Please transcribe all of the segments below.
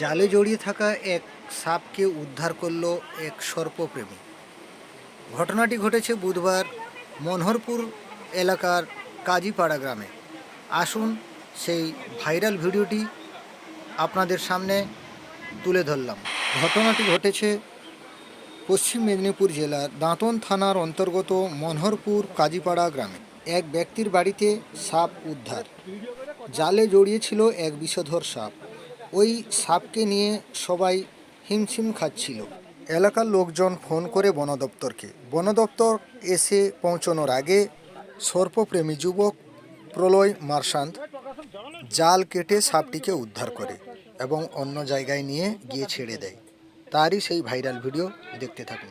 জালে জড়িয়ে থাকা এক সাপকে উদ্ধার করল এক সর্পপ্রেমী। ঘটনাটি ঘটেছে বুধবার মনোহরপুর এলাকার কাজীপাড়া গ্রামে। আসুন সেই ভাইরাল ভিডিওটি আপনাদের সামনে তুলে ধরলাম। ঘটনাটি ঘটেছে পশ্চিম মেদিনীপুর জেলার দাঁতন থানার অন্তর্গত মনোহরপুর কাজীপাড়া গ্রামে। এক ব্যক্তির বাড়িতে সাপ উদ্ধার। জালে জড়িয়েছিল এক বিষধর সাপ। ওই সাপকে নিয়ে সবাই হিমশিম খাচ্ছিল। এলাকার লোকজন ফোন করে বন দপ্তরকে বন দপ্তর এসে পৌঁছানোর আগে সর্পপ্রেমী যুবক প্রলয় মার্শান্ত জাল কেটে সাপটিকে উদ্ধার করে এবং অন্য জায়গায় নিয়ে গিয়ে ছেড়ে দেয়। তারই সেই ভাইরাল ভিডিও দেখতে থাকুন।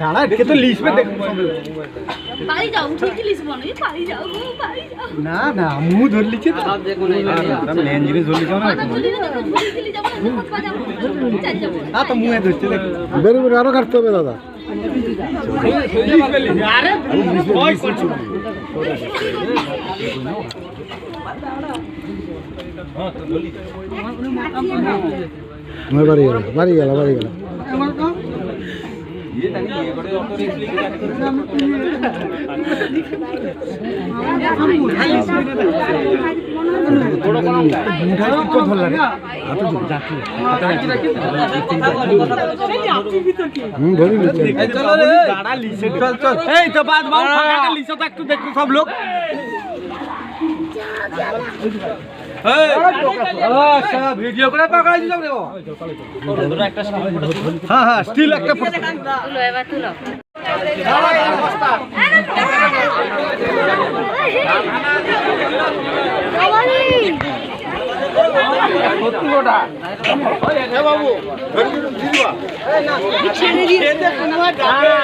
দাঁড়া এদিকে তো লিস্ট পে দেখ। বাড়ি যাও ঠিকই লিস বনে বাড়ি যাও গো বাড়ি যাও। না না মুখ ধরে লিখে তো। মেন জিনিস ধরে লিখে না না তো ঘুরি গেলি যাব না যাব চাই যাব না তো মুখে ধরছে দেখ। বেরো বেরো আরও কাটতে হবে দাদা। আরে ভয় করছ। আমার বাড়ি গেল বাড়ি গেল বাড়ি গেল তো ধরলা রে হুম ধরি নিচ্ছি চলো রে দাঁড়া লিসে চল চল এই তো বাদ বাদ লিসে তো একটু দেখো সব লোক। ভিডিও করে পাকাই দিলাম রে হ্যাঁ হ্যাঁ স্টিল একটা তুলো এবার তুলো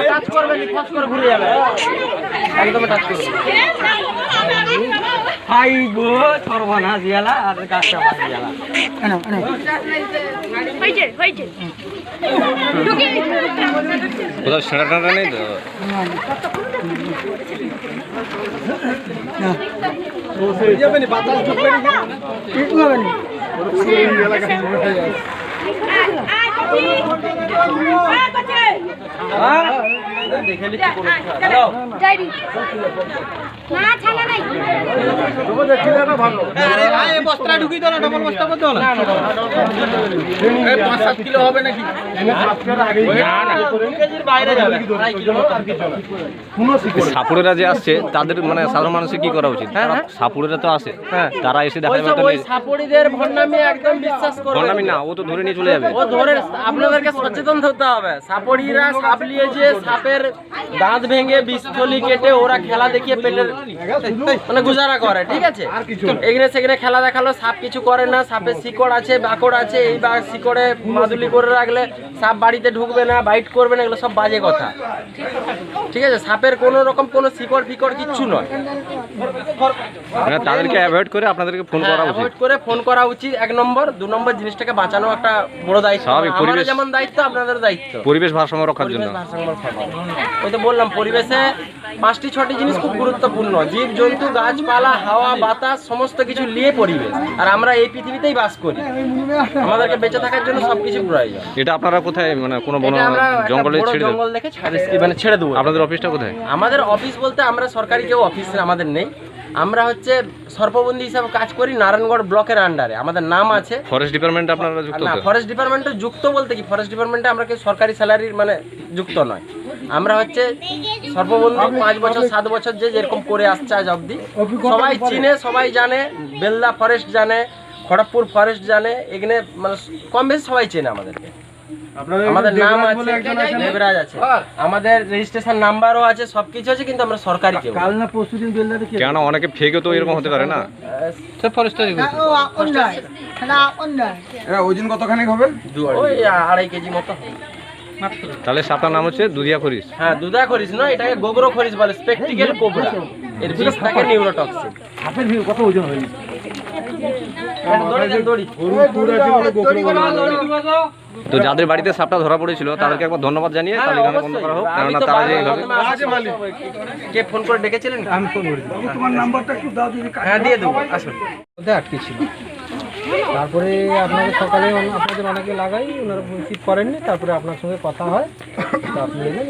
টাচ করবে নি করে ঘুরে যাবে। একদম টাচ করবে হাই গো সর্বনাশ গেলা আর গাছটা ভাঙি গেলা কোথাও ছেঁড়া টাড়া নেই তো? বাতাস ঢুকবে নি? কিছু হবে নি দেখে লিখি কোনো যাইরি না ছানা নাই আরে ভাই বস্তা ঢুকি দাও না ডবল বস্তা করতে না এই 5 7 কিলো হবে নাকি না না কেজির বাইরে যাবে আড়াই কিলো আর কিছু না সাপুরেরা যে আসছে তাদের মানে সাধারণ মানুষের কি করা উচিত? তারা সাপুরেরা তো আসে তারা এসে দেখা যাবে ওই সাপড়িদের একদম বিশ্বাস ঘন্টামি না ও তো ধরে নিয়ে চলে যাবে। ও ধরে আপনাদেরকে সচেতন হতে হবে। সাপড়িরা সাপ নিয়েছে সাপের দাঁত ভেঙে বিষথলি কেটে ওরা খেলা দেখিয়ে পেটের মানে গুজারা করে, ঠিক আছে? এখানে সেখানে খেলা দেখাল, সাপ কিছু করে না সাপের শিকড় আছে, বাকড় আছে এই বা শিকড়ে মাদুলি করে রাখলে সাপ বাড়িতে ঢুকবে না, বাইট করবে না, এগুলো সব বাজে কথা। ঠিক আছে? সাপের কোনো রকম কোনো শিকড় ফিকড় কিচ্ছু নয়। মানে তাদেরকে অ্যাভয়েড করে আপনাদেরকে ফোন করা উচিত। অ্যাভয়েড করে ফোন করা উচিত। এক নম্বর। দু নম্বর জিনিসটাকে বাঁচানো একটা বড় দায়িত্ব। স্বাভাবিক, পরিবেশ- যেমন দায়িত্ব আপনাদের দায়িত্ব। পরিবেশ ভারসাম্য রক্ষার জন্য। ভারসাম্য রক্ষা ওই তো বললাম পরিবেশে পাঁচটি ছটি জিনিস খুব গুরুত্বপূর্ণ। জীব জন্তু গাছপালা হাওয়া বাতাস সমস্ত কিছু নিয়ে পরিবেশ। আর আমরা এই পৃথিবীতেই বাস করি। আমাদেরকে বেঁচে থাকার জন্য সবকিছু প্রয়োজন। এটা আপনারা কোথায় মানে কোনো বন জঙ্গলে ছেড়ে জঙ্গল দেখে ছাড়ে- মানে ছেড়ে দেবো। আপনাদের অফিসটা কোথায়? আমাদের অফিস বলতে আমরা সরকারি কেউ অফিস আমাদের নেই। আমরা হচ্ছে সর্পবন্দি হিসাবে কাজ করি নারায়ণগড় ব্লকের আন্ডারে। আমাদের নাম আছে। ফরেস্ট ডিপার্টমেন্ট আপনারা যুক্ত না ফরেস্ট ডিপার্টমেন্টে যুক্ত বলতে কি? ফরেস্ট ডিপার্টমেন্টে আমরা কেউ সরকারি স্যালারির মানে যুক্ত নয়। আমরা হচ্ছে সর্ববন্ধু পাঁচ বছর সাত বছর যে যেরকম করে আসছে আজ অবধি সবাই চিনে সবাই জানে বেলদা ফরেস্ট জানে খড়গপুর ফরেস্ট জানে এখানে মানে কম বেশি সবাই চেনে আমাদেরকে। আমাদের নাম আছে দেবরাজ আছে। আমাদের রেজিস্ট্রেশন নাম্বারও আছে সবকিছু আছে কিন্তু আমরা সরকারি কেউ না। কেননা অনেকে ফেকও তো এরকম হতে পারে না। ওজন কতখানি হবে? ওই আড়াই কেজি মতো। হবে। তাহলে সাপটার নাম হচ্ছে দুধিয়া খরিস হ্যাঁ দুধা খরিস না এটাকে গোগরো খরিস বলে স্পেকটিক্যাল কোবরা। এর বিষ থাকে নিউরোটক্সিন হাফের ভিউ কত ওজন হয়ে? তো যাদের বাড়িতে সাপটা ধরা পড়েছিল তাদেরকে একবার ধন্যবাদ জানিয়ে হ্যাঁ, তাহলে এখানে বন্ধ করা হোক কেননা তারা যে এইভাবে কে ফোন করে ডেকেছিলেন? আমি ফোন করি তোমার নাম্বারটা একটু দাও যদি হ্যাঁ দিয়ে দেবো আসুন। আটকে ছিল। তারপরে আপনাকে সকালে আপনাদের অনেকে লাগাই ওনারা রিসিভ করেননি তারপরে আপনার সঙ্গে কথা হয় তো আপনি এলেন।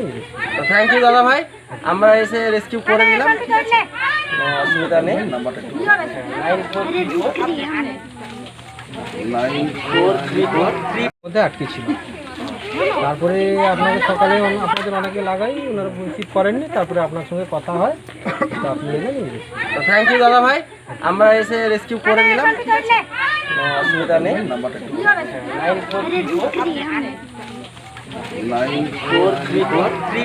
থ্যাংক ইউ দাদা ভাই আমরা এসে রেস্কিউ করে দিলাম অসুবিধা নেই। মধ্যে আটকে ছিল। তারপরে আপনাকে সকালে আপনাদের অনেকে লাগাই ওনারা রিসিভ করেননি তারপরে আপনার সঙ্গে কথা হয় তো আপনি এলেন নিয়ে থ্যাংক ইউ দাদা ভাই আমরা এসে রেস্কিউ করে দিলাম অসুবিধা নেই। Nine four three four three